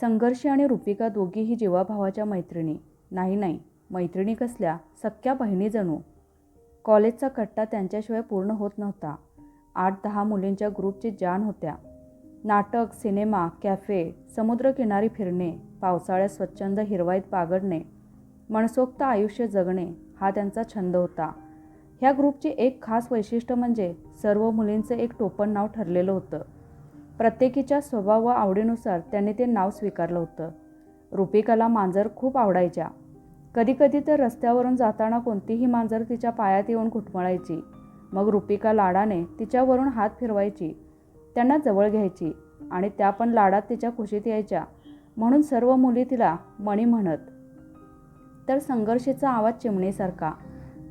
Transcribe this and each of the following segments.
संघर्षी आणि रुपिका दोघीही जीवाभावाच्या मैत्रिणी. नाही नाही मैत्रिणी कसल्या? सख्या बहिणी जणू. कॉलेजचा कट्टा त्यांच्याशिवाय पूर्ण होत नव्हता. आठ दहा मुलींच्या ग्रुपची जान होत्या. नाटक सिनेमा कॅफे समुद्रकिनारी फिरणे पावसाळ्यात स्वच्छंद हिरवाईत बागडणे मनसोक्त आयुष्य जगणे हा त्यांचा छंद होता. ह्या ग्रुपचे एक खास वैशिष्ट्य म्हणजे सर्व मुलींचं एक टोपण नाव ठरलेलं होतं. प्रत्येकीच्या स्वभाव व आवडीनुसार त्यांनी ते नाव स्वीकारलं होतं. रुपिकाला मांजर खूप आवडायच्या. कधीकधी तर रस्त्यावरून जाताना कोणतीही मांजर तिच्या पायात येऊन घुटमळायची. मग रुपिका लाडाने तिच्यावरून हात फिरवायची. त्यांना जवळ घ्यायची आणि त्या पण लाडात तिच्या खुशीत यायच्या. म्हणून सर्व मुली तिला मणी म्हणत. तर संघर्षीचा आवाज चिमणीसारखा.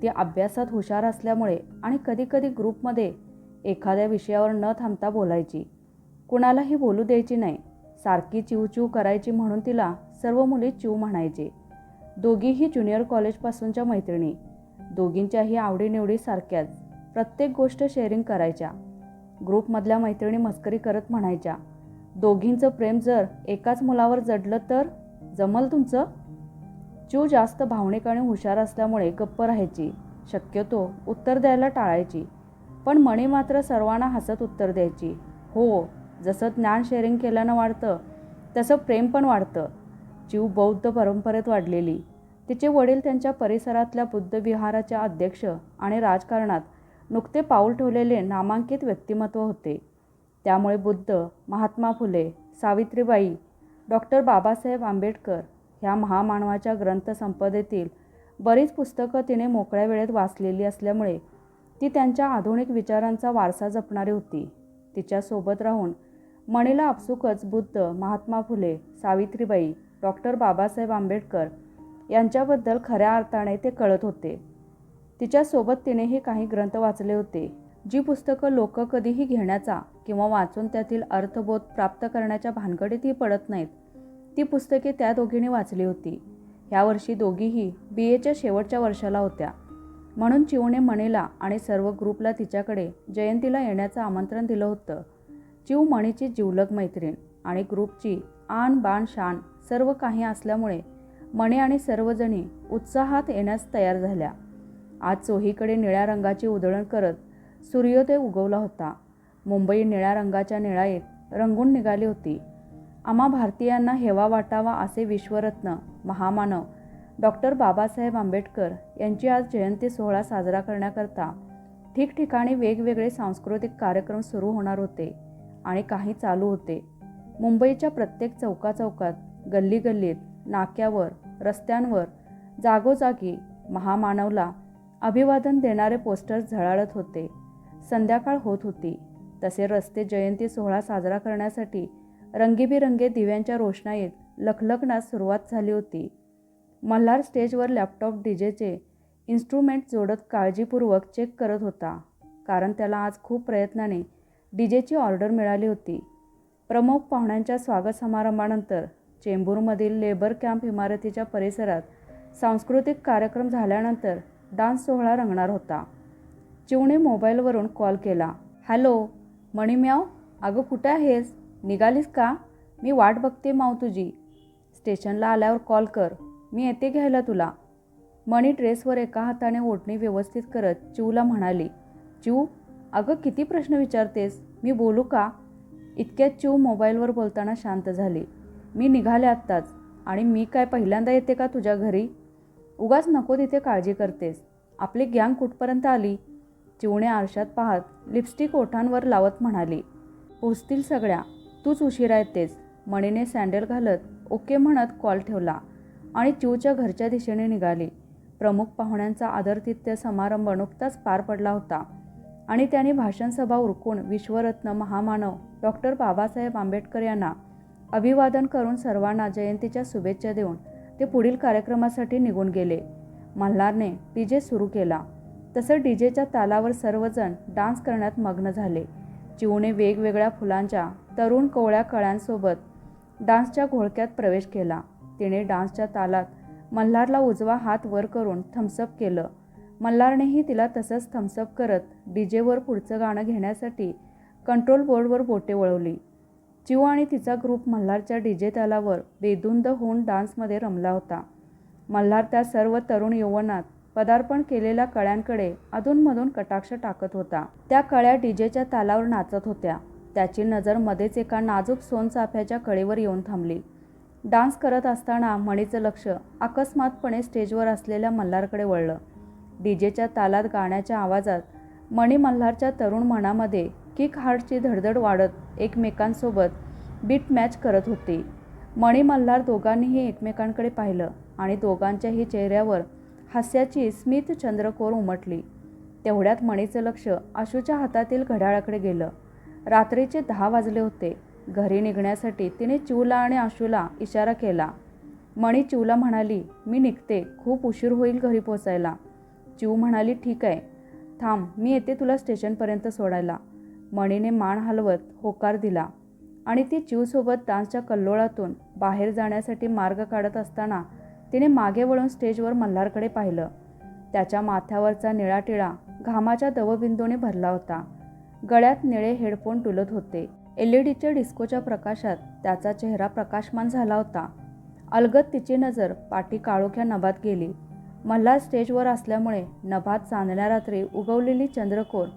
ती अभ्यासात हुशार असल्यामुळे आणि कधीकधी ग्रुपमध्ये एखाद्या विषयावर न थांबता बोलायची. कुणालाही बोलू द्यायची नाही. सारखी चिवचिव करायची म्हणून तिला सर्व मुली चिव म्हणायचे. दोघीही ज्युनियर कॉलेजपासूनच्या मैत्रिणी. दोघींच्याही आवडीनिवडी सारख्याच. प्रत्येक गोष्ट शेअरिंग करायच्या. ग्रुपमधल्या मैत्रिणी मस्करी करत म्हणायच्या दोघींचं प्रेम जर एकाच मुलावर जडलं तर? जमल तुमचं? चू जास्त भावनिक आणि हुशार असल्यामुळे गप्प राहायची. शक्यतो उत्तर द्यायला टाळायची. पण मणी मात्र सर्वांना हसत उत्तर द्यायची. हो जसं ज्ञान शेअरिंग केल्यानं वाढतं तसं प्रेम पण वाढतं. चिव बौद्ध परंपरेत वाढलेली. तिचे वडील त्यांच्या परिसरातल्या बुद्धविहाराच्या अध्यक्ष आणि राजकारणात नुकते पाऊल ठेवलेले नामांकित व्यक्तिमत्व होते. त्यामुळे बुद्ध महात्मा फुले सावित्रीबाई डॉक्टर बाबासाहेब आंबेडकर ह्या महामानवाच्या ग्रंथसंपदेतील बरीच पुस्तकं तिने मोकळ्या वेळेत वाचलेली असल्यामुळे ती त्यांच्या आधुनिक विचारांचा वारसा जपणारी होती. तिच्यासोबत राहून मणीला आपसुकच बुद्ध महात्मा फुले सावित्रीबाई डॉक्टर बाबासाहेब आंबेडकर यांच्याबद्दल खऱ्या अर्थाने ते कळत होते. तिच्यासोबत तिनेही काही ग्रंथ वाचले होते जी पुस्तकं लोक कधीही घेण्याचा किंवा वाचून त्यातील अर्थबोध प्राप्त करण्याच्या भानगडीतही पडत नाहीत. ती पुस्तके त्या दोघींनी वाचली होती. ह्या वर्षी दोघीही बी एच्या शेवटच्या वर्षाला होत्या. म्हणून चिवणे मणीला आणि सर्व ग्रुपला तिच्याकडे जयंतीला येण्याचं आमंत्रण दिलं होतं. जीव मणीची जिवलग मैत्रीण आणि ग्रुपची आण बाण शान सर्व काही असल्यामुळे मणी आणि सर्वजणी उत्साहात येण्यास तयार झाल्या. आज चोहीकडे निळ्या रंगाची उधळण करत सूर्योदय उगवला होता. मुंबई निळ्या रंगाच्या निळाईत रंगून निघाली होती. आम्हा भारतीयांना हेवा वाटावा असे विश्वरत्न महामानव डॉक्टर बाबासाहेब आंबेडकर यांची आज जयंती सोहळा साजरा करण्याकरता ठिकठिकाणी वेगवेगळे सांस्कृतिक कार्यक्रम सुरू होणार होते. आणि काही चालू होते. मुंबईच्या प्रत्येक चौकाचौकात गल्ली गल्लीत नाक्यावर रस्त्यांवर जागोजागी महामानवला अभिवादन देणारे पोस्टर्स झळाळत होते. संध्याकाळ होत होती. तसे रस्ते जयंती सोहळा साजरा करण्यासाठी रंगीबिरंगे दिव्यांच्या रोषणाईत लखलखण्यास सुरुवात झाली होती. मल्हार स्टेजवर लॅपटॉप डीजेचे इन्स्ट्रुमेंट जोडत काळजीपूर्वक चेक करत होता. कारण त्याला आज खूप प्रयत्नाने डीजेची ऑर्डर मिळाली होती. प्रमुख पाहुण्यांच्या स्वागत समारंभानंतर चेंबूरमधील लेबर कॅम्प इमारतीच्या परिसरात सांस्कृतिक कार्यक्रम झाल्यानंतर डान्स सोहळा रंगणार होता. चिवने मोबाईलवरून कॉल केला. हॅलो मणिम्याव अगं कुठे आहेस? निघालीस का? मी वाट बघते माव तुझी. स्टेशनला आल्यावर कॉल कर. मी येते घ्यायला तुला. मणी ड्रेसवर एका हाताने ओढणी व्यवस्थित करत चिवला म्हणाली. चिव अगं किती प्रश्न विचारतेस? मी बोलू का? इतक्यात चिव मोबाईलवर बोलताना शांत झाली. मी निघाले आत्ताच. आणि मी काय पहिल्यांदा येते का तुझ्या घरी? उगाच नको तिथे काळजी करतेस. आपली गँग कुठपर्यंत आली? चिवणे आरशात पाहत लिपस्टिक ओठांवर लावत म्हणाली पोचतील सगळ्या. तूच उशिरा येतेस मणीने सँडल घालत ओके म्हणत कॉल ठेवला आणि चिवच्या घरच्या दिशेने निघाली. प्रमुख पाहुण्यांचा आदरतिथ्य समारंभ नुकताच पार पडला होता. आणि त्याने भाषणसभा उरकून विश्वरत्न महामानव डॉक्टर बाबासाहेब आंबेडकर यांना अभिवादन करून सर्वांना जयंतीच्या शुभेच्छा देऊन ते पुढील कार्यक्रमासाठी निघून गेले. मल्हारने डी जे सुरू केला. तसं डी जेच्या तालावर सर्वजण डान्स करण्यात मग्न झाले. चिवने वेगवेगळ्या फुलांच्या तरुण कोवळ्या कळ्यांसोबत डान्सच्या घोळक्यात प्रवेश केला. तिने डान्सच्या तालात मल्हारला उजवा हात वर करून थम्सअप केलं. मल्हारनेही तिला तसंच थम्सअप करत डी जेवर पुढचं गाणं घेण्यासाठी कंट्रोल बोर्डवर बोटे वळवली. चिव आणि तिचा ग्रुप मल्हारच्या डीजे तालावर बेधुंद होऊन डान्समध्ये रमला होता. मल्हार त्या सर्व तरुण यौवनात पदार्पण केलेल्या कळ्यांकडे अधूनमधून कटाक्ष टाकत होता. त्या कळ्या डीजेच्या तालावर नाचत होत्या. त्याची नजर मध्येच एका नाजूक सोनचाफ्याच्या कळेवर येऊन थांबली. डान्स करत असताना मणीचं लक्ष अकस्मातपणे स्टेजवर असलेल्या मल्हारकडे वळलं. डीजेच्या तालात गाण्याच्या आवाजात मणी मल्हारच्या तरुण मनामध्ये किक हार्टची धडधड वाढत एकमेकांसोबत बीट मॅच करत होती. मणी मल्हार दोघांनीही एकमेकांकडे पाहिलं आणि दोघांच्याही चेहऱ्यावर हास्याची स्मित चंद्रकोर उमटली. तेवढ्यात मणीचं लक्ष आशूच्या हातातील घड्याळाकडे गेलं. रात्रीचे दहा वाजले होते. घरी निघण्यासाठी तिने चिवला आणि आशूला इशारा केला. मणी चिवला म्हणाली मी निघते. खूप उशीर होईल घरी पोचायला. चिव म्हणाली ठीक आहे. थांब मी येते तुला स्टेशनपर्यंत सोडायला. मणीने मान हलवत होकार दिला आणि ती चिवसोबत डान्सच्या कल्लोळातून बाहेर जाण्यासाठी मार्ग काढत असताना तिने मागे वळून स्टेजवर मल्हारकडे पाहिलं. त्याच्या माथ्यावरचा निळा टिळा घामाच्या दवबिंदूने भरला होता. गळ्यात निळे हेडफोन टुलत होते. एल ई डीच्या डिस्कोच्या प्रकाशात त्याचा चेहरा प्रकाशमान झाला होता. अलगत तिची नजर पाठी काळोख्या नभात गेली. मल्हार स्टेजवर असल्यामुळे नभात चांदण्या रात्री उगवलेली चंद्रकोर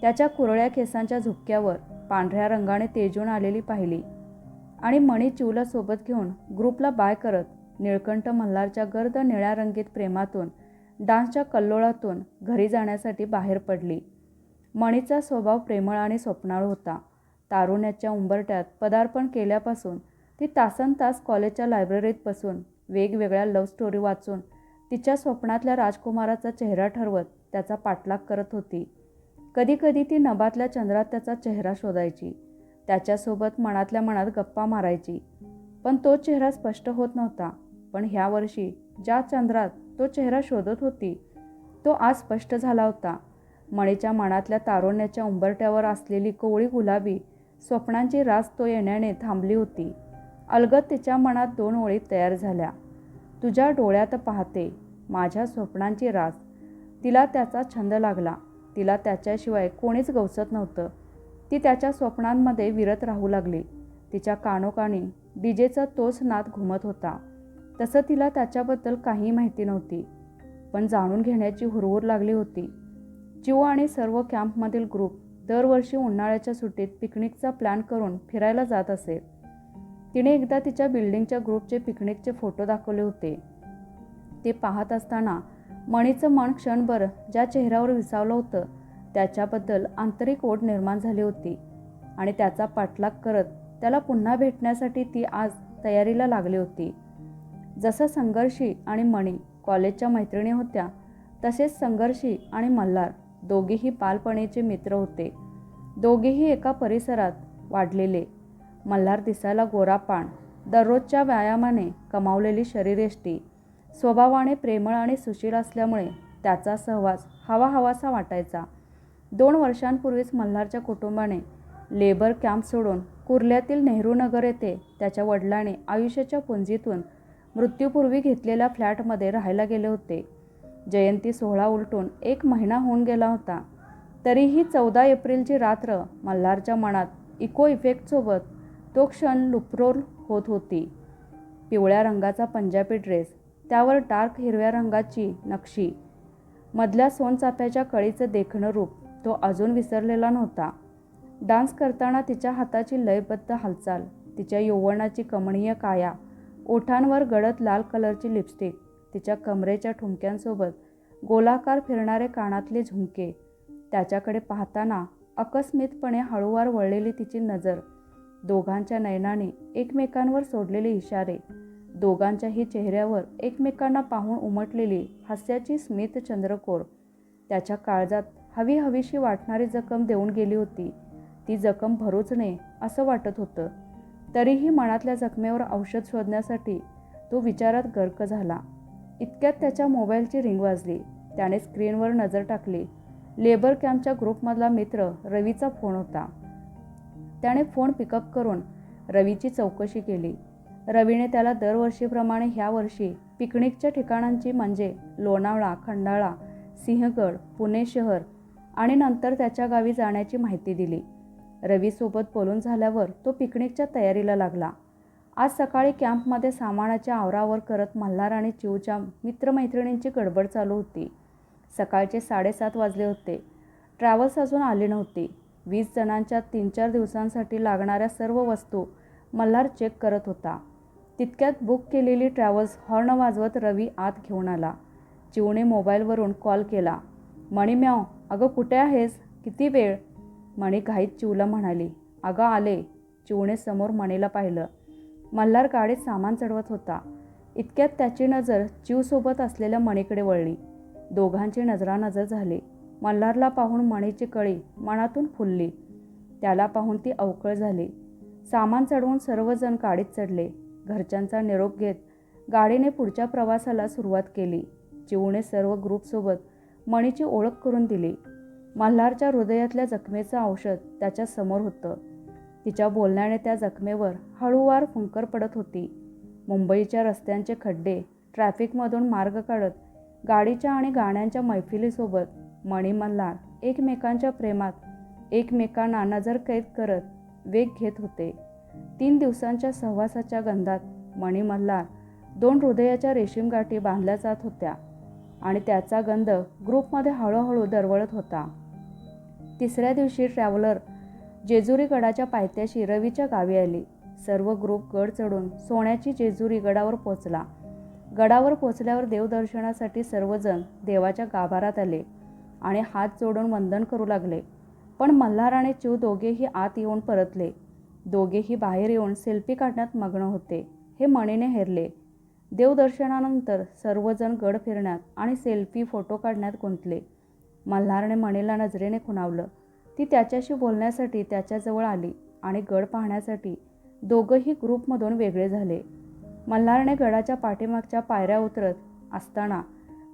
त्याच्या कुरळ्या केसांच्या झुपक्यावर पांढऱ्या रंगाने तेजून आलेली पाहिली. आणि मणी चिवला सोबत घेऊन ग्रुपला बाय करत निळकंठ मल्हारच्या गर्द निळ्या रंगीत प्रेमातून डान्सच्या कल्लोळातून घरी जाण्यासाठी बाहेर पडली. मणीचा स्वभाव प्रेमळ आणि स्वप्नाळ होता. तारुण्याच्या उंबरट्यात पदार्पण केल्यापासून ती तासन तास कॉलेजच्या लायब्ररीत बसून वेगवेगळ्या लव्ह स्टोरी वाचून तिच्या स्वप्नातल्या राजकुमाराचा चेहरा ठरवत त्याचा पाठलाग करत होती. कधीकधी ती नभातल्या चंद्रात त्याचा चेहरा शोधायची. त्याच्यासोबत मनातल्या मनात गप्पा मारायची. पण तो चेहरा स्पष्ट होत नव्हता. पण ह्या वर्षी ज्या चंद्रात तो चेहरा शोधत होती तो आज स्पष्ट झाला होता. मणीच्या मनातल्या तारुण्याच्या उंबरट्यावर असलेली कोवळी गुलाबी स्वप्नांची रास तो येण्याने थांबली होती. अलगत तिच्या मनात दोन ओळी तयार झाल्या. तुझ्या डोळ्यात पाहते माझ्या स्वप्नांची रास. तिला त्याचा छंद लागला. तिला त्याच्याशिवाय कोणीच गवसत नव्हतं. ती त्याच्या स्वप्नांमध्ये विरत राहू लागली. तिच्या कानोकानी डीजेचा तोच नाद घुमत होता. तसं तिला त्याच्याबद्दल काही माहिती नव्हती. पण जाणून घेण्याची हुरहुर लागली होती. चिव आणि सर्व कॅम्पमधील ग्रुप दरवर्षी उन्हाळ्याच्या सुट्टीत पिकनिकचा प्लॅन करून फिरायला जात असे. तिने एकदा तिच्या बिल्डिंगच्या ग्रुपचे पिकनिकचे फोटो दाखवले होते. ते पाहत असताना मणीचं मन क्षणभर ज्या चेहऱ्यावर विसावलं होतं त्याच्याबद्दल आंतरिक ओढ निर्माण झाली होती आणि त्याचा पाठलाग करत त्याला पुन्हा भेटण्यासाठी ती आज तयारीला लागली होती. जसं संघर्षी आणि मणी कॉलेजच्या मैत्रिणी होत्या तसेच संघर्षी आणि मल्हार दोघेही बालपणीचे मित्र होते. दोघेही एका परिसरात वाढलेले मल्हार दिसायला गोरापाण दररोजच्या व्यायामाने कमावलेली शरीरयष्टी. स्वभावाने प्रेमळ आणि सुशील असल्यामुळे त्याचा सहवास हवा हवासा वाटायचा. दोन वर्षांपूर्वीच मल्हारच्या कुटुंबाने लेबर कॅम्प सोडून कुर्ल्यातील नेहरू नगर येथे त्याच्या वडिलांनी आयुष्याच्या पुंजीतून मृत्यूपूर्वी घेतलेल्या फ्लॅटमध्ये राहायला गेले होते. जयंती सोहळा उलटून एक महिना होऊन गेला होता. तरीही चौदा एप्रिलची रात्र मल्हारच्या मनात इको इफेक्टसोबत तो क्षण लुप्रोल होत होती. पिवळ्या रंगाचा पंजाबी ड्रेस त्यावर डार्क हिरव्या रंगाची नक्षी मधल्या सोनचाफ्याच्या कळीचं देखणं रूप तो अजून विसरलेला नव्हता. डान्स करताना तिच्या हाताची लयबद्ध हालचाल तिच्या यौवनाची कमणीय काया ओठांवर गडद लाल कलरची लिपस्टिक तिच्या कमरेच्या ठुमक्यांसोबत गोलाकार फिरणारे कानातले झुमके त्याच्याकडे पाहताना अकस्मितपणे हळूवार वळलेली तिची नजर दोघांच्या नयनाने एकमेकांवर सोडलेले इशारे दोघांच्याही चेहऱ्यावर एकमेकांना पाहून उमटलेली हास्याची स्मित चंद्रकोर. त्याच्या काळजात हवी हवीशी वाटणारी जखम देऊन गेली होती. ती जखम भरूच नये असं वाटत होतं. तरीही मनातल्या जखमेवर औषध शोधण्यासाठी तो विचारात गर्क झाला. इतक्यात त्याच्या मोबाईलची रिंग वाजली. त्याने स्क्रीनवर नजर टाकली. लेबर कॅम्पच्या ग्रुपमधला मित्र रवीचा फोन होता. त्याने फोन पिकअप करून रवीची चौकशी केली. रवीने त्याला दरवर्षीप्रमाणे ह्या वर्षी पिकनिकच्या ठिकाणांची म्हणजे लोणावळा खंडाळा सिंहगड पुणे शहर आणि नंतर त्याच्या गावी जाण्याची माहिती दिली. रवीसोबत बोलून झाल्यावर तो पिकनिकच्या तयारीला लागला. आज सकाळी कॅम्पमध्ये सामानाच्या आवरावर करत मल्हार आणि चिवच्या मित्रमैत्रिणींची गडबड चालू होती. सकाळचे साडेसात वाजले होते. ट्रॅव्हल्स अजून आली नव्हती. वीस जणांच्या तीन चार दिवसांसाठी लागणाऱ्या सर्व वस्तू मल्हार चेक करत होता. तितक्यात बुक केलेली ट्रॅव्हल्स हॉर्न वाजवत रवी आत घेऊन आला. चिवणे मोबाईलवरून कॉल केला. मणी म्याव अगं कुठे आहेस? किती वेळ? मणी घाईत चिवला म्हणाली. अगं आले. चिवणे समोर मणीला पाहिलं. मल्हार गाडीत सामान चढवत होता. इतक्यात त्याची नजर चिवसोबत असलेल्या मणीकडे वळली. दोघांची नजरानजर झाली. मल्हारला पाहून मणीची कळी मनातून फुलली. त्याला पाहून ती अवकळ झाली. सामान चढवून सर्वजण गाडीत चढले. घरच्यांचा निरोप घेत गाडीने पुढच्या प्रवासाला सुरुवात केली. चिवने सर्व ग्रुपसोबत मणीची ओळख करून दिली. मल्हारच्या हृदयातल्या जखमेचं औषध त्याच्यासमोर होतं. तिच्या बोलण्याने त्या जखमेवर हळूवार फुंकर पडत होती. मुंबईच्या रस्त्यांचे खड्डे ट्रॅफिकमधून मार्ग काढत गाडीच्या आणि गाण्यांच्या मैफिलीसोबत मणी मल्हार एकमेकांच्या प्रेमात एकमेकांना नजर कैद करत वेग घेत होते. तीन दिवसांच्या सहवासाच्या गंधात मणी मल्हार दोन हृदयाच्या रेशीम गाठी बांधल्या जात होत्या आणि त्याचा गंध ग्रुपमध्ये हळूहळू दरवळत होता. तिसऱ्या दिवशी ट्रॅव्हलर जेजुरी गडाच्या पायथ्याशी रवीच्या गावी आली. सर्व ग्रुप गड चढून सोन्याची जेजुरी गडावर पोचला गडावर पोचल्यावर देवदर्शनासाठी सर्वजण देवाच्या गाभारात आले. आणि हात जोडून वंदन करू लागले. पण मल्हार आणि चिव दोघेही आत येऊन परतले. दोघेही बाहेर येऊन सेल्फी काढण्यात मग्न होते. हे मणीने हेरले. देवदर्शनानंतर सर्वजण गड फिरण्यात आणि सेल्फी फोटो काढण्यात गुंतले. मल्हारने मणीला नजरेने खुणावलं. ती त्याच्याशी बोलण्यासाठी त्याच्याजवळ आली आणि गड पाहण्यासाठी दोघंही ग्रुपमधून वेगळे झाले. मल्हारने गडाच्या पाठीमागच्या पायऱ्या उतरत असताना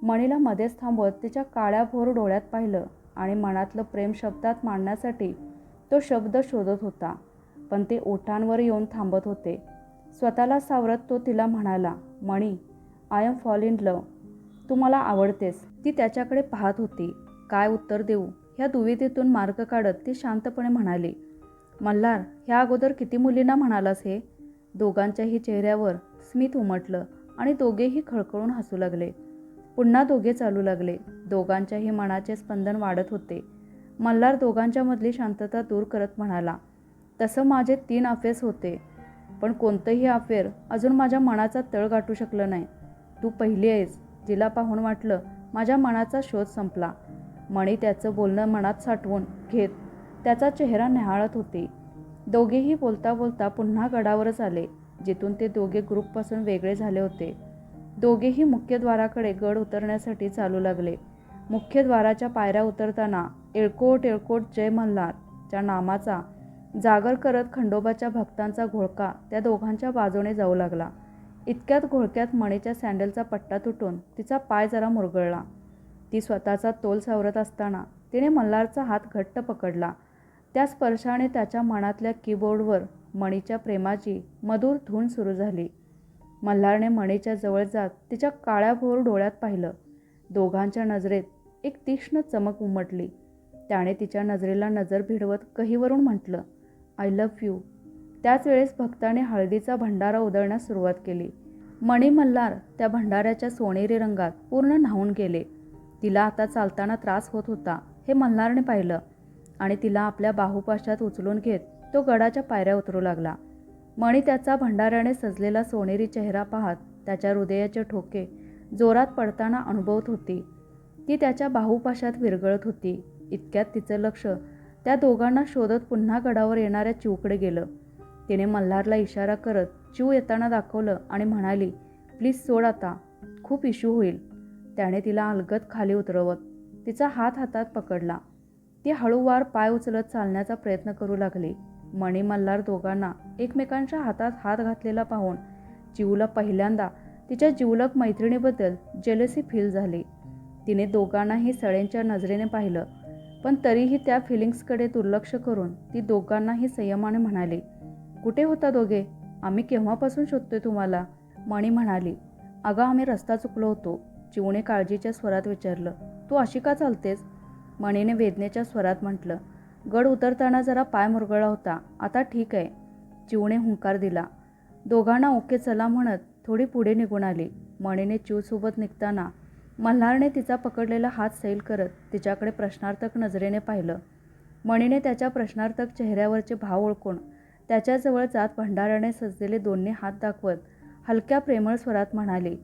मणीला मध्येच थांबवत तिच्या काळ्या भोर डोळ्यात पाहिलं आणि मनातलं प्रेम शब्दात मांडण्यासाठी तो शब्द शोधत होता. पण ते ओठांवर येऊन थांबत होते. स्वतःला सावरत तो तिला म्हणाला Mani I am fall in love तू मला आवडतेस ती त्याच्याकडे पाहत होती. काय उत्तर देऊ ह्या दुविधेतून मार्ग काढत ती शांतपणे म्हणाली मल्हार ह्या अगोदर किती मुलींना म्हणालास हे दोघांच्याही चेहऱ्यावर स्मित उमटलं आणि दोघेही खळखळून हसू लागले. पुन्हा दोघे चालू लागले. दोघांच्याही मनाचे स्पंदन वाढत होते. मल्हार दोघांच्यामधली शांतता दूर करत म्हणाला तसं माझे तीन अफेअर्स होते पण कोणतंही अफेअर अजून माझ्या मनाचा तळ गाठू शकलं नाही. तू पहिली आहेस जिला पाहून वाटलं माझ्या मनाचा शोध संपला. मणी त्याचं बोलणं मनात साठवून घेत त्याचा चेहरा न्याहाळत होती. दोघेही बोलता बोलता पुन्हा गडावरच आले जिथून ते दोघे ग्रुपपासून वेगळे झाले होते. दोघेही मुख्यद्वाराकडे गड उतरण्यासाठी चालू लागले. मुख्यद्वाराच्या पायऱ्या उतरताना एळकोट एळकोट जय मल्हारच्या नामाचा जागर करत खंडोबाच्या भक्तांचा घोळका त्या दोघांच्या बाजूने जाऊ लागला. इतक्यात घोळक्यात मणीच्या सँडलचा पट्टा तुटून तिचा पाय जरा मुरगळला. ती स्वतःचा तोल सावरत असताना तिने मल्हारचा हात घट्ट पकडला. त्या स्पर्शाने त्याच्या मनातल्या कीबोर्डवर मणीच्या प्रेमाची मधुर धून सुरू झाली. मल्हारने मणीच्या जवळ जात तिच्या काळ्या भोर डोळ्यात पाहिलं. दोघांच्या नजरेत एक तीक्ष्ण चमक उमटली. त्याने तिच्या नजरेला नजर भिडवत कहीवरून म्हटलं आय लव्ह यू त्याच वेळेस भक्ताने हळदीचा भंडारा उधळण्यास सुरुवात केली. मणी मल्हार त्या भंडाऱ्याच्या सोनेरी रंगात पूर्ण न्हावून गेले. तिला आता चालताना त्रास होत होता हे मल्हारने पाहिलं आणि तिला आपल्या बाहुपाशात उचलून घेत तो गडाच्या पायऱ्या उतरू लागला. मणी त्याचा भंडाऱ्याने सजलेला सोनेरी चेहरा पाहत त्याच्या हृदयाचे ठोके जोरात पडताना अनुभवत होती. ती त्याच्या बाहुपाशात विरगळत होती. इतक्यात तिचं लक्ष त्या दोघांना शोधत पुन्हा गडावर येणाऱ्या चिवकडे गेलं. तिने मल्हारला इशारा करत चिव येताना दाखवलं आणि म्हणाली प्लीज सोड आता खूप इश्यू होईल. त्याने तिला अलगत खाली उतरवत तिचा हात हातात पकडला. ती हळूवार पाय उचलत चालण्याचा प्रयत्न करू लागली. मणी मल्हार दोघांना एकमेकांच्या हातात हात घातलेला पाहून जीवला पहिल्यांदा तिच्या जीवलक मैत्रिणीबद्दल जेलसी फील झाली. तिने दोघांनाही सळेंच्या नजरेने पाहिलं पण तरीही त्या फिलिंग्सकडे दुर्लक्ष करून ती दोघांनाही संयमाने म्हणाली कुठे होता दोघे? आम्ही केव्हापासून शोधतोय तुम्हाला? मणी म्हणाली अगं आम्ही रस्ता चुकलो होतो. चिवणे काळजीच्या स्वरात विचारलं तू अशी का चालतेस? मणीने वेदनेच्या स्वरात म्हटलं गड उतरताना जरा पाय मुरगळला होता. आता ठीक आहे. चिवणे हुंकार दिला. दोघांना ओके चला म्हणत थोडी पुढे निघून आली. मणीने चिवसोबत निघताना मल्हारने तिचा पकडलेला हात सैल करत तिच्याकडे प्रश्नार्थक नजरेने पाहिलं. मणीने त्याच्या प्रश्नार्थक चेहऱ्यावरचे भाव ओळखून त्याच्याजवळ जात भंडाऱ्याने सजलेले दोन्ही हात दाखवत हलक्या प्रेमळ स्वरात म्हणाली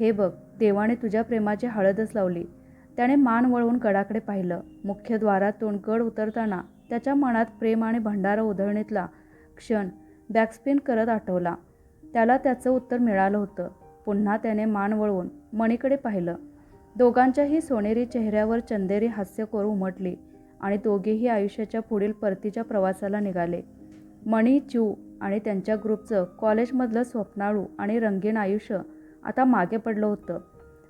हे बघ देवाने तुझ्या प्रेमाची हळदच लावली. त्याने मान वळवून गडाकडे पाहिलं. मुख्य द्वारातून गड उतरताना त्याच्या मनात प्रेम आणि भंडारा उधळणीतला क्षण बॅकस्पिन करत आठवला. त्याला त्याचं उत्तर मिळालं होतं. पुन्हा त्याने मान वळवून मणीकडे पाहिलं. दोघांच्याही सोनेरी चेहऱ्यावर चंदेरी हास्यकोर उमटली आणि दोघेही आयुष्याच्या पुढील परतीच्या प्रवासाला निघाले. मणी चू आणि त्यांच्या ग्रुपचं कॉलेजमधलं स्वप्नाळू आणि रंगीन आयुष्य आता मागे पडलं होतं.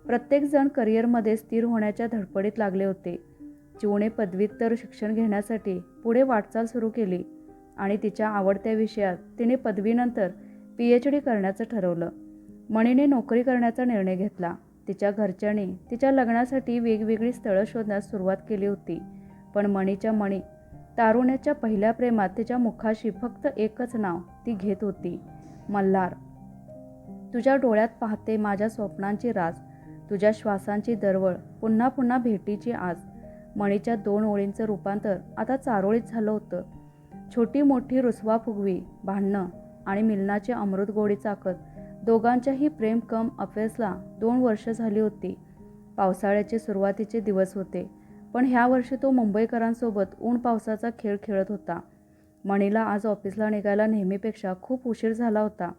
प्रत्येकजण करिअरमध्ये स्थिर होण्याच्या धडपडीत लागले होते. चिवने पदव्युत्तर शिक्षण घेण्यासाठी पुढे वाटचाल सुरू केली आणि तिच्या आवडत्या विषयात तिने पदवीनंतर पी एच डी करण्याचं ठरवलं. मणीने नोकरी करण्याचा निर्णय घेतला. तिच्या घरच्यांनी तिच्या लग्नासाठी वेगवेगळी स्थळं शोधण्यास सुरुवात केली होती. पण मणीच्या मणी तारुण्याच्या पहिल्या प्रेमात तिच्या मुखाशी फक्त एकच नाव ती घेत होती मल्हार. तुझ्या डोळ्यात पाहते माझ्या स्वप्नांची राज. तुझ्या श्वासांची दरवळ पुन्हा पुन्हा भेटीची आज मणीच्या दोन ओळींचं रूपांतर आता चारोळीत झालं होतं. छोटी मोठी रुसवा फुगवी भांडणं आणि मिलनाची अमृत गोडी चाकत दोघांच्याही प्रेम कम अफेअर्सला दोन वर्ष झाली होती. पावसाळ्याचे सुरुवातीचे दिवस होते पण ह्या वर्षी तो मुंबईकरांसोबत ऊन पावसाचा खेळ खेळत होता. मणीला आज ऑफिसला निघायला नेहमीपेक्षा खूप उशीर झाला होता.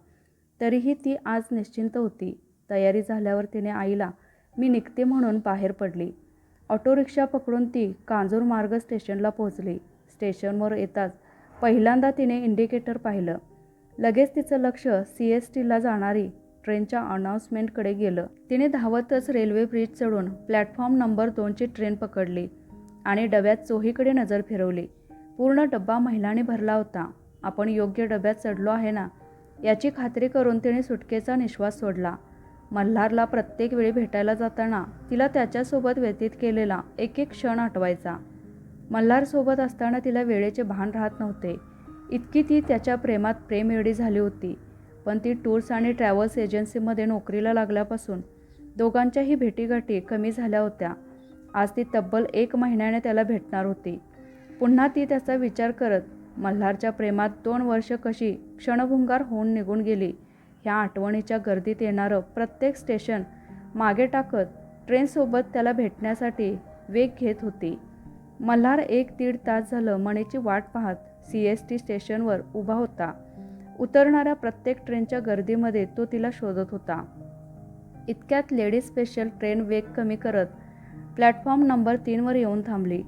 तरीही ती आज निश्चिंत होती. तयारी झाल्यावर तिने आईला मी निघते म्हणून बाहेर पडली. ऑटो रिक्षा पकडून ती कांजूर मार्ग स्टेशनला पोहोचली. स्टेशनवर येताच पहिल्यांदा तिने इंडिकेटर पाहिलं. लगेच तिचं लक्ष सी एस टीला जाणारी ट्रेनच्या अनाऊन्समेंटकडे गेलं. तिने धावतच रेल्वे ब्रिज चढून प्लॅटफॉर्म नंबर दोनची ट्रेन पकडली आणि डब्यात चोहीकडे नजर फिरवली. पूर्ण डब्बा महिलांनी भरला होता. आपण योग्य डब्यात चढलो आहे ना? याची खात्री करून तिने सुटकेचा निश्वास सोडला. मल्हारला प्रत्येक वेळी भेटायला जाताना तिला त्याच्यासोबत व्यतीत केलेला एक एक क्षण आठवायचा. मल्हारसोबत असताना तिला वेळेचे भान राहत नव्हते. इतकी ती त्याच्या प्रेमात प्रेम एवढी झाली होती. पण ती टूर्स आणि ट्रॅव्हल्स एजन्सीमध्ये नोकरीला लागल्यापासून दोघांच्याही भेटीगाठी कमी झाल्या होत्या. आज ती तब्बल एक महिन्याने त्याला भेटणार होती. पुन्हा ती त्याचा विचार करत मल्हारच्या प्रेमात दोन वर्ष कशी क्षणभुंगार होऊन निघून गेली. ह्या आठवणीच्या गर्दीत येणारं प्रत्येक स्टेशन मागे टाकत ट्रेनसोबत त्याला भेटण्यासाठी वेग घेत होती. मल्हार एक दीड तास झालं मणीची वाट पाहत सी एस टी स्टेशनवर उभा होता. उतरणाऱ्या प्रत्येक ट्रेनच्या गर्दीमध्ये तो तिला शोधत होता. इतक्यात लेडीज स्पेशल ट्रेन वेग कमी करत प्लॅटफॉर्म नंबर तीनवर येऊन थांबली.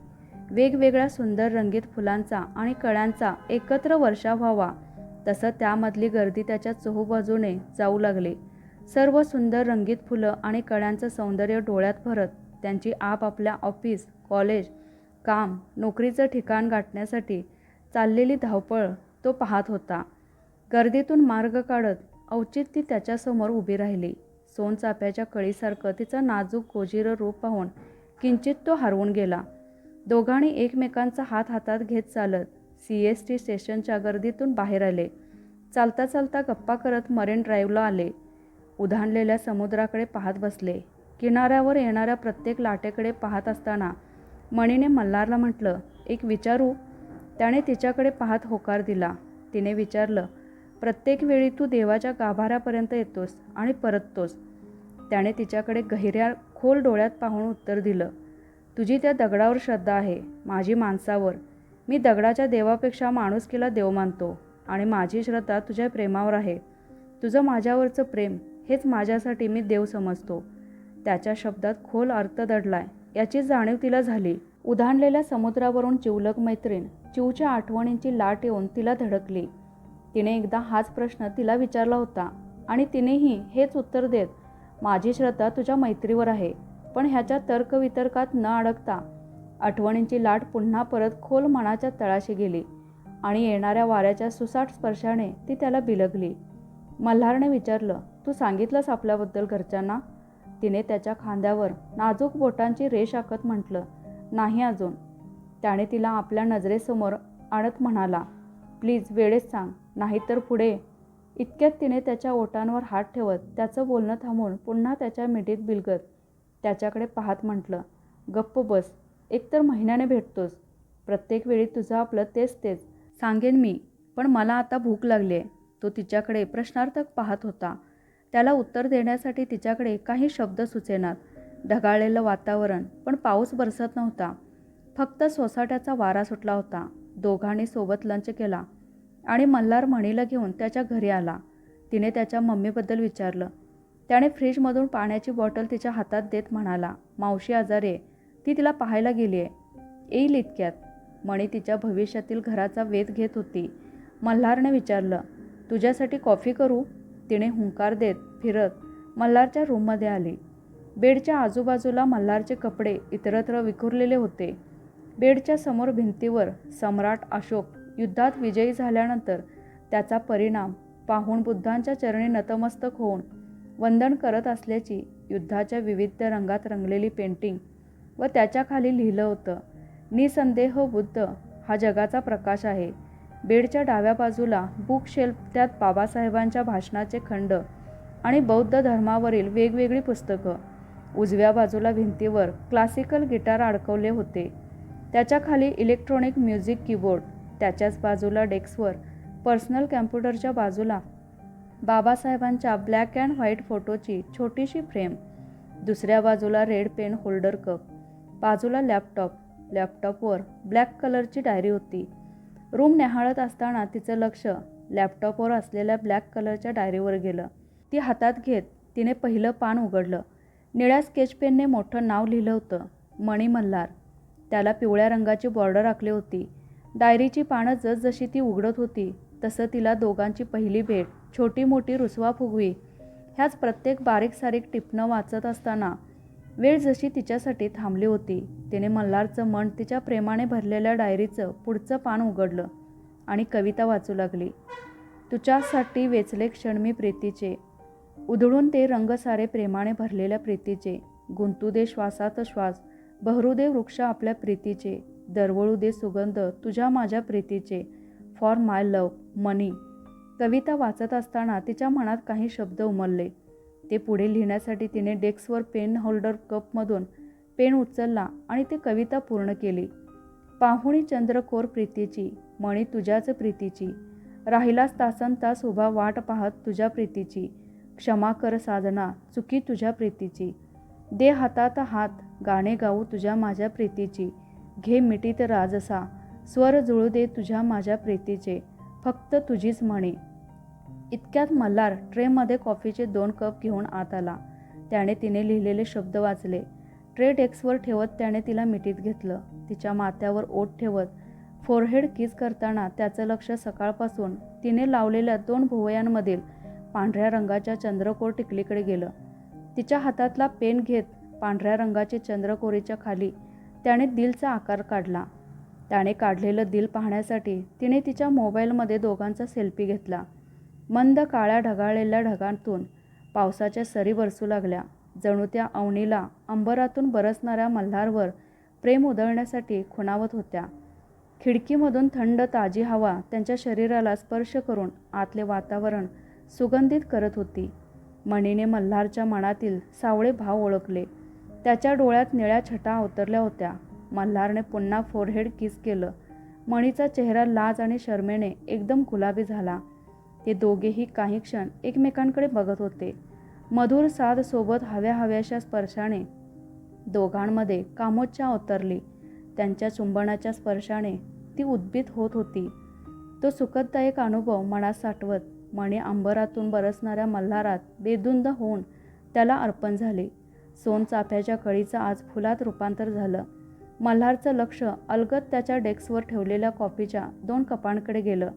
वेगवेगळ्या सुंदर रंगीत फुलांचा आणि कळ्यांचा एकत्र वर्षाव व्हावा तसं त्यामधली गर्दी त्याच्या चहूबाजूने जाऊ लागली. सर्व सुंदर रंगीत फुलं आणि कळ्यांचं सौंदर्य डोळ्यात भरत त्यांची आपापल्या ऑफिस कॉलेज काम नोकरीचं ठिकाण गाठण्यासाठी चाललेली धावपळ तो पाहत होता. गर्दीतून मार्ग काढत औचित्य त्याच्यासमोर उभी राहिली. सोनचाफ्याच्या कळीसारखं तिचं नाजूक गोजिरं रूप पाहून किंचित तो हरवून गेला. दोघांनी एकमेकांचा हात हातात घेत चालत सी एस टी स्टेशनच्या गर्दीतून बाहेर आले. चालता चालता गप्पा करत मरीन ड्राईव्हला आले. उधाणलेल्या समुद्राकडे पाहत बसले. किनाऱ्यावर येणाऱ्या प्रत्येक लाटेकडे पाहत असताना मणीने मल्हारला म्हटलं एक विचारू? त्याने तिच्याकडे पाहत होकार दिला. तिने विचारलं प्रत्येक वेळी तू देवाच्या गाभाऱ्यापर्यंत येतोस आणि परततोस. त्याने तिच्याकडे गहिऱ्या खोल डोळ्यात पाहून उत्तर दिलं तुझी त्या दगडावर श्रद्धा आहे माझी माणसावर. मी दगडाच्या देवापेक्षा माणुसकीला देव मानतो आणि माझी श्रद्धा तुझ्या प्रेमावर आहे. तुझं माझ्यावरचं प्रेम हेच माझ्यासाठी मी देव समजतो. त्याच्या शब्दात खोल अर्थ दडलाय याची जाणीव तिला झाली. उधाणलेल्या समुद्रावरून चिवलक मैत्रीण चिवच्या आठवणींची लाट येऊन तिला धडकली. तिने एकदा हाच प्रश्न तिला विचारला होता आणि तिनेही हेच उत्तर देत माझी श्रद्धा तुझ्या मैत्रीवर आहे पण ह्याच्या तर्कवितर्कात न अडकता आठवणींची लाट पुन्हा परत खोल मनाच्या तळाशी गेली आणि येणाऱ्या वाऱ्याच्या सुसाट स्पर्शाने ती त्याला बिलगली. मल्हारने विचारलं तू सांगितलंस आपल्याबद्दल घरच्यांना? तिने त्याच्या खांद्यावर नाजूक बोटांची रेष आखत म्हटलं नाही अजून. त्याने तिला आपल्या नजरेसमोर आणत म्हणाला प्लीज वेळेत सांग नाहीतर पुढे. इतक्यात तिने त्याच्या ओटांवर हात ठेवत त्याचं बोलणं थांबून पुन्हा त्याच्या मिठीत बिलगत त्याच्याकडे पाहत म्हटलं गप्प बस एकतर महिन्याने भेटतोस. प्रत्येक वेळी तुझं आपलं तेच तेच. सांगेन मी पण मला आता भूक लागली आहे तो तिच्याकडे प्रश्नार्थक पाहत होता. त्याला उत्तर देण्यासाठी तिच्याकडे काही शब्द सुचेनात. ढगाळलेलं वातावरण पण पाऊस बरसत नव्हता. फक्त सोसाट्याचा वारा सुटला होता. दोघांनी सोबत लंच केला आणि मल्हार म्हणीला घेऊन त्याच्या घरी आला. तिने त्याच्या मम्मीबद्दल विचारलं. त्याने फ्रीजमधून पाण्याची बॉटल तिच्या हातात देत म्हणाला मावशी आजारी आहे. ती तिला पाहायला गेली आहे. येईल इतक्यात. मणी तिच्या भविष्यातील घराचा वेध घेत होती. मल्हारने विचारलं तुझ्यासाठी कॉफी करू? तिने हुंकार देत फिरत मल्हारच्या रूममध्ये आली. बेडच्या आजूबाजूला मल्हारचे कपडे इतरत्र विखुरलेले होते. बेडच्या समोर भिंतीवर सम्राट अशोक युद्धात विजयी झाल्यानंतर त्याचा परिणाम पाहून बुद्धांच्या चरणी नतमस्तक होऊन वंदन करत असल्याची युद्धाच्या विविध रंगात रंगलेली पेंटिंग व त्याच्याखाली लिहिलं होतं. निसंदेह बुद्ध हा जगाचा प्रकाश आहे. बेडच्या डाव्या बाजूला बुक शेल्फ त्यात बाबासाहेबांच्या भाषणाचे खंड आणि बौद्ध धर्मावरील वेगवेगळी पुस्तकं. उजव्या बाजूला भिंतीवर क्लासिकल गिटार अडकवले होते. त्याच्याखाली इलेक्ट्रॉनिक म्युझिक कीबोर्ड त्याच्याच बाजूला डेस्कवर पर्सनल कॅम्प्युटरच्या बाजूला बाबासाहेबांच्या ब्लॅक अँड व्हाईट फोटोची छोटीशी फ्रेम. दुसऱ्या बाजूला रेड पेन होल्डर कप. बाजूला लॅपटॉप लॅपटॉपवर ब्लॅक कलरची डायरी होती. रूम न्याहाळत असताना तिचं लक्ष लॅपटॉपवर असलेल्या ब्लॅक कलरच्या डायरीवर गेलं. ती हातात घेत तिने पहिलं पान उघडलं. निळ्या स्केच पेनने मोठं नाव लिहिलं होतं मणी मल्हार. त्याला पिवळ्या रंगाची बॉर्डर आखली होती. डायरीची पानं जसजशी ती उघडत होती तसं तिला दोघांची पहिली भेट छोटी मोठी रुसवा फुगवी ह्याच प्रत्येक बारीक सारीक टिपणं वाचत असताना वेळ जशी तिच्यासाठी थांबली होती तिने मल्हारचं मन तिच्या प्रेमाने भरलेल्या डायरीचं पुढचं पान उघडलं आणि कविता वाचू लागली. तुझ्यासाठी वेचले क्षण मी प्रीतीचे. उधळून ते रंग सारे प्रेमाने भरलेल्या प्रीतीचे. गुंतू दे श्वासात श्वास. बहरू दे वृक्ष आपल्या प्रीतीचे. दरवळू दे सुगंध तुझ्या माझ्या प्रीतीचे. फॉर माय लव मनी कविता वाचत असताना तिच्या मनात काही शब्द उमलले. ते पुढे लिहिण्यासाठी तिने डेस्कवर पेन होल्डर कपमधून पेन उचलला आणि ती कविता पूर्ण केली. पाहुणी चंद्रकोर प्रीतीची मणी तुझ्याच प्रीतीची. राहिलास तासन तास उभा वाट पाहत तुझ्या प्रीतीची. क्षमा कर साधना चुकी तुझ्या प्रीतीची. दे हातात हात गाणे गाऊ तुझ्या माझ्या प्रीतीची. घे मिटीत राजसा स्वर जुळू दे तुझ्या माझ्या प्रीतीचे. फक्त तुझीच म्हणे इतक्यात मल्हार ट्रेमध्ये कॉफीचे दोन कप घेऊन आत आला. त्याने तिने लिहिलेले शब्द वाचले. ट्रे डेस्कवर ठेवत त्याने तिला मिठीत घेतलं. तिच्या माथ्यावर ओठ ठेवत फोरहेड किस करताना त्याचं लक्ष सकाळपासून तिने लावलेल्या दोन भुवयांमधील पांढऱ्या रंगाच्या चंद्रकोर टिकलीकडे गेलं. तिच्या हातातला पेन घेत पांढऱ्या रंगाचे चंद्रकोरीच्या खाली त्याने दिलचा आकार काढला. त्याने काढलेलं दिल पाहण्यासाठी तिने तिच्या मोबाईलमध्ये दोघांचा सेल्फी घेतला. मंद काळ्या ढगाळलेल्या ढगांतून पावसाच्या सरी बरसू लागल्या. जणू त्या अवनीला अंबरातून बरसणाऱ्या मल्हारवर प्रेम उधळण्यासाठी खुणावत होत्या. खिडकीमधून थंड ताजी हवा त्यांच्या शरीराला स्पर्श करून आतले वातावरण सुगंधित करत होती. मणीने मल्हारच्या मनातील सावळे भाव ओळखले. त्याच्या डोळ्यात निळ्या छटा अवतरल्या होत्या. मल्हारने पुन्हा फोरहेड किस केलं. मणीचा चेहरा लाज आणि शर्मेने एकदम गुलाबी झाला. ते दोघेही काही क्षण एकमेकांकडे बघत होते. मधुर साध सोबत हव्या हव्याशा स्पर्शाने दोघांमध्ये कामोच्छा अवतरली. त्यांच्या चुंबनाच्या स्पर्शाने ती उद्भीत होत होती. तो सुखददायक अनुभव मनात साठवत मणे अंबरातून बरसणाऱ्या मल्हारात बेदुंद होऊन त्याला अर्पण झाले. सोनचाफ्याच्या कळीचं आज फुलात रूपांतर झालं. मल्हारचं लक्ष अलगत त्याच्या डेस्कवर ठेवलेल्या कॉफीच्या दोन कपांकडे गेलं.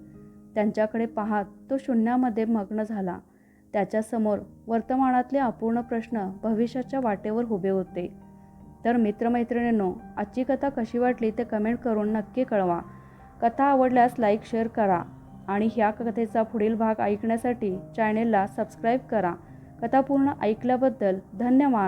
त्यांच्याकडे पाहत तो शून्यामध्ये मग्न झाला. त्याच्यासमोर वर्तमानातले अपूर्ण प्रश्न भविष्याच्या वाटेवर उभे होते. तर मित्रमैत्रिणींनो आजची कथा कशी वाटली ते कमेंट करून नक्की कळवा. कथा आवडल्यास लाईक शेअर करा आणि ह्या कथेचा पुढील भाग ऐकण्यासाठी चॅनेलला सबस्क्राईब करा. कथा पूर्ण ऐकल्याबद्दल धन्यवाद.